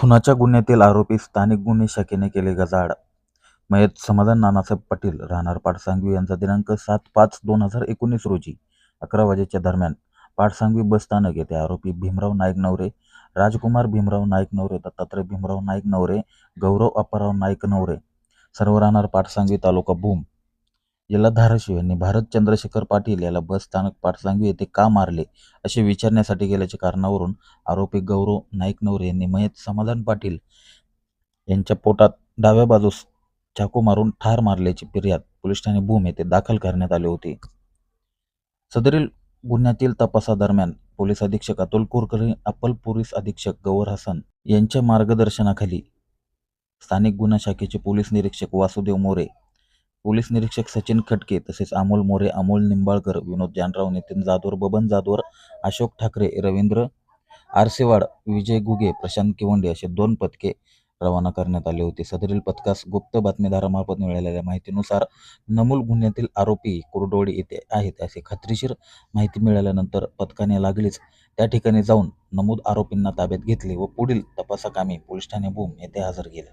खुनाच्या गुन्ह्यातील आरोपी स्थानिक गुन्हे शाखेने केले गजाड मयत समाधान नानासाहेब पाटील राहणार पाटसांगवी यांचा दिनांक सात पाच दोन हजार एकोणीस रोजी अकरा वाजेच्या दरम्यान पाटसांगवी बसस्थानक येथे आरोपी भीमराव नाईक नवरे राजकुमार भीमराव नाईक नवरे दत्तात्रय भीमराव नाईक नवरे गौरव अप्पाराव नाईक नवरे सर्व राहणार पाटसांगवी तालुका भूम जिल्हा धाराशिव यांनी भारत चंद्रशेखर पाटील याला बस स्थानक पाटसांगवी येथे का मारले असे विचारण्यासाठी गेल्याच्या कारणावरून आरोपी गौरव नाईकनवरे यांनी मयत समाधान पाटील यांच्या पोटात डाव्या बाजूस चाकू मारून ठार मारल्याची फिर्याद पोलीस ठाणे भूम येथे दाखल करण्यात आली होती. सदरील गुन्ह्यातील तपासादरम्यान पोलीस अधीक्षक अतुल कुरकरे अप्पल पोलीस अधीक्षक गौर हसन यांच्या मार्गदर्शनाखाली स्थानिक गुन्हा शाखेचे पोलीस निरीक्षक वासुदेव मोरे पोलीस निरीक्षक सचिन खटके तसेच अमोल मोरे अमोल निंबाळकर विनोद जानराव नितीन जाधवर बबन जाधवर अशोक ठाकरे रवींद्र आरसेवाड विजय गुगे प्रशांत किवंडे असे दोन पथके रवाना करण्यात आले होते. सदरील पथकास गुप्त बातमीदारामार्फत मिळालेल्या माहितीनुसार नमूल गुन्ह्यातील आरोपी कुरडोळी येथे आहेत असे खात्रीशीर माहिती मिळाल्यानंतर पथकाने लागलीच त्या ठिकाणी जाऊन नमूद आरोपींना ताब्यात घेतले व पुढील तपासाकामी पोलीस ठाणे भूम येथे हजर केले